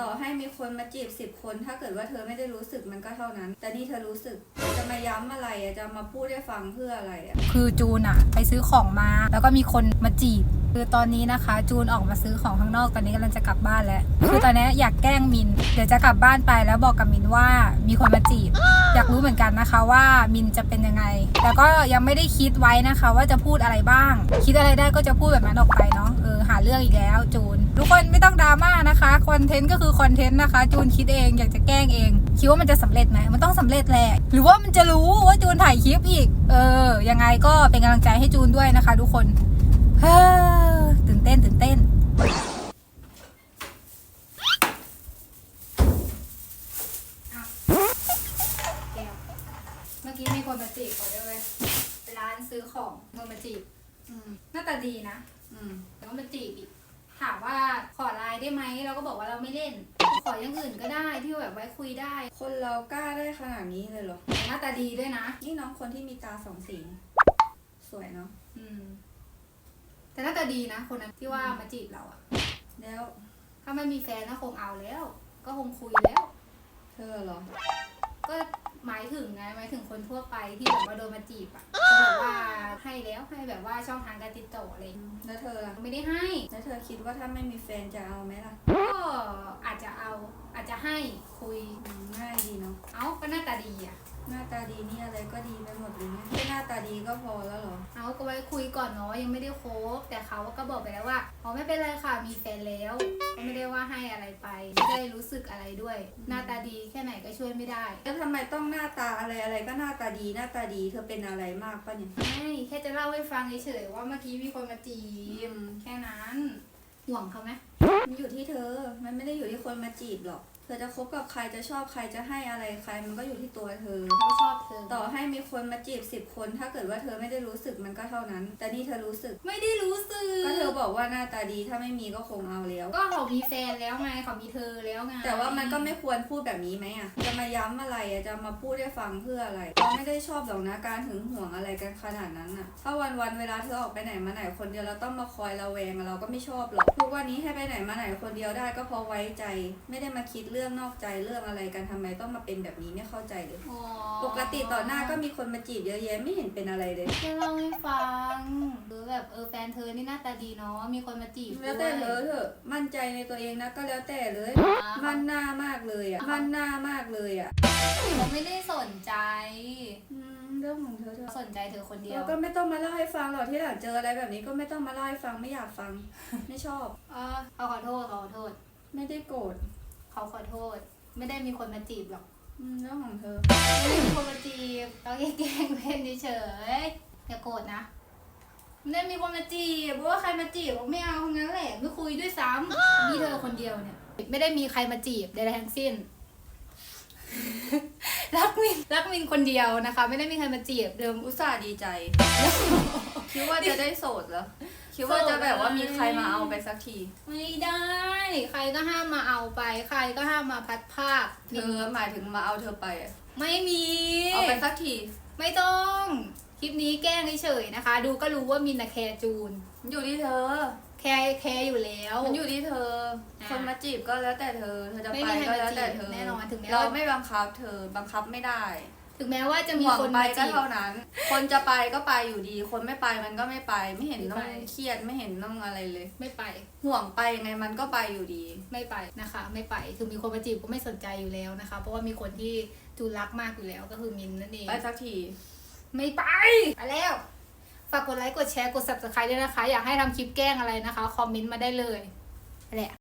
ต่อให้มีคนมาจีบสิบคน ถ้าเกิดว่าเธอไม่ได้รู้สึกมันก็เท่านั้น แต่นี่เธอรู้สึก จะมาย้ำอะไรอะจะมาพูดให้ฟังเพื่ออะไรอะคือจูนอะไปซื้อของมา แล้วก็มีคนมาจีบ คือตอนนี้นะคะ จูนออกมาซื้อของข้างนอกตอนนี้กำลังจะกลับบ้านแล้ว คือตอนนี้อยากแกล้งมิน เดี๋ยวจะกลับบ้านไปแล้วบอกกับมินว่ามีคนมาจีบ อยากรู้เหมือนกันนะคะว่ามินจะเป็นยังไง แต่ก็ยังไม่ได้คิดไว้นะคะ ว่าจะพูดอะไรบ้าง คิดอะไรได้ก็จะพูดแบบนั้นออกไปเนาะเออหาเรื่องอีกแล้วจูน ทุกคนไม่ต้องดราม่านะคะคอนเทนต์ก็คือคอนเทนต์นะคะ จูนคิดเองอยากจะแกล้งเอง คิดว่ามันจะสำเร็จไหมมันต้องสำเร็จแหละหรือว่ามันจะรู้ว่าจูนถ่ายคลิปอีก เออยังไงก็เป็นกำลังใจให้จูนด้วยนะคะ ทุกคนเฮ้ ตื่นเต้นตื่นเต้นแก้วเมื่อกี้มีคนมาจีบเขาด้วยเว้ยไปร้านซื้อของคนมาจีบอืมหน้าตาดีนะ อืมแต่ว่ามาจีบอีก ถามว่าขอไลน์ได้ไหม เราก็บอกว่าเราไม่เล่น ขออย่างอื่นก็ได้ที่แบบไว้คุยได้ คนเรากล้าได้ขนาดนี้เลยเหรอแต่หน้าตาดีด้วยนะ นี่น้องคนที่มีตาสองสี สวยเนาะอืม แต่หน้าตาดีนะ คนนั้นที่ว่ามาจีบเราอะแล้วถ้าไม่มีแฟนก็คงเอาแล้ว ก็คงคุยแล้ว เธอเหรอ ก็หมายถึงไงหมายถึงคนทั่วไปที่แบบว่าโดนมาจีบอะก็แบบว่าให้แล้วให้แบบว่าช่องทางการติดต่ออะไรอย่างเงี้ยแล้วเธอล่ะไม่ได้ให้ แล้วเธอคิดว่าถ้าไม่มีแฟนจะเอาไหมล่ะก็อาจจะเอาอาจจะให้คุยอืมง่ายดีเนาะ เอ้าก็หน้าตาดีอะ หน้าตาดีนี่อะไรก็ดีไปหมดเลยไงแค่หน้าตาดีก็พอแล้วเหรอ เอาก็ไว้คุยก่อนเนาะยังไม่ได้คบแต่เขาก็บอกไปแล้วว่าอ๋อไม่เป็นไรค่ะมีแฟนแล้ว ก็ไม่ได้ว่าให้อะไรไปไม่ได้รู้สึกอะไรด้วย หน้าตาดีแค่ไหนก็ช่วยไม่ได้แล้วทำไมต้องหน้าตาอะไรอะไรก็หน้าตาดีหน้าตาดีเธอเป็นอะไรมากปะเนี่ยไม่แค่จะเล่าให้ฟังเฉยๆว่าเมื่อกี้มีคนมาจีบอืมแค่นั้น ห่วงเขาไหมมันอยู่ที่เธอ มันไม่ได้อยู่ที่คนมาจีบหรอกเธอจะคบกับใครจะชอบใครจะให้อะไรใคร มันก็อยู่ที่ตัวเธอ เขาชอบเธอต่อให้มีคนมาจีบสิบคน ถ้าเกิดว่าเธอไม่ได้รู้สึกมันก็เท่านั้น แต่นี่เธอรู้สึก ไม่ได้รู้สึก ก็เธอบอกว่าหน้าตาดีถ้าไม่มีก็คงเอาแล้ว ก็เขามีแฟนแล้วไงเขามีเธอแล้วไงแต่ว่ามันก็ไม่ควรพูดแบบนี้ไหมอะ จะมาย้ำอะไรอะจะมาพูดให้ฟังเพื่ออะไรเราไม่ได้ชอบหรอกนะการหึงหวงอะไรกันขนาดนั้นอะ ถ้าวันวันๆเวลาเธอออกไปไหนมาไหนคนเดียวเราต้องมาคอยระแวงอะเราก็ไม่ชอบหรอกทุกวันนี้ให้ไปไหนมาไหนคนเดียวได้ก็เพราะไว้ใจ ไม่ได้มาคิดเรื่องนอกใจเรื่องอะไรกันทำไมต้องมาเป็นแบบนี้ไม่เข้าใจเลยอ๋อปกติต่อหน้าก็มีคนมาจีบเยอะแยะไม่เห็นเป็นอะไรเลยแค่เล่าให้ฟังหรือแบบเออแฟนเธอนี่หน้าตาดีเนาะมีคนมาจีบแล้วแต่เธอด้วยเถอะมั่นใจในตัวเองนะก็แล้วแต่เลยอ่ามั่นหน้ามากเลยอะมั่นหน้ามากเลยอะเขาไม่ได้สนใจอืมเรื่องของเธอเถอะสนใจเธอคนเดียเราวก็ไม่ต้องมาเล่าให้ฟังหรอกที่หลังเจออะไรแบบนี้ก็ไม่ต้องมาเล่าให้ฟังไม่อยากฟังไม่ชอบเออเขาขอโทษเขาขอโทษ ไม่ได้โกรธ เขาขอโทษ ไม่ได้มีคนมาจีบหรอกอืมเรื่องของเธอ ไม่ได้มีคนมาจีบเราแค่แกล้งเล่นเฉยๆอย่าโกรธนะไม่ได้มีคนมาจีบเพราะว่าใครมาจีบผมไม่เอาทั้งนั้นแหละไม่คุยด้วยซ้ำมีเธอคนเดียวเนี่ย ไม่ได้มีใครมาจีบใดๆทั้งสิ้น รักมินรักมินคนเดียวนะคะ ไม่ได้มีใครมาจีบเดิมอุตส่าห์ดีใจ คิดว่าจะได้โสดเหรอ คิดว่าจะแบบว่ามีใครมาเอาไปสักที ไม่ได้ ใครก็ห้ามมาเอาไป ใครก็ห้ามมาพัดภาคเธอหมายถึงมาเอาเธอไปอะไม่มี เอาไปสักที ไม่ต้อง คลิปนี้แกล้งเฉยๆนะคะ ดูก็รู้ว่ามินนะแคร์จูนมันอยู่ที่เธอ แคร์แคร์อยู่แล้วมันอยู่ที่เธออะคนมาจีบก็แล้วแต่เธอ เธอจะไม่ไปมีใครก็แล้วแต่มาจีบเธอแน่นอนถึงแม้เราว่าไม่บังคับเธอ บังคับไม่ได้ ถึงแม้ว่าจะมีห่วงคนไปมาก็จีบเท่านั้น คนจะไปก็ไปอยู่ดี คนไม่ไปมันก็ไม่ไป ไม่เห็นต้องไม่ไปเครียดไม่เห็นต้องอะไรเลย ไม่ไป ห่วงไปยังไงมันก็ไปอยู่ดี ไม่ไปนะคะ ไม่ไป คือมีคนมาจีบก็ไม่สนใจอยู่แล้วนะคะ เพราะว่ามีคนที่จูนรักมากอยู่แล้วก็คือมินนั่นเอง ไปสักที ไม่ไป ไปแล้ว ฝากกดไลค์ กดแชร์ กด subscribe ด้วยนะคะ อยากให้ทำคลิปแกล้งอะไรนะคะ คอมเมนต์มาได้เลยนั่นแหละ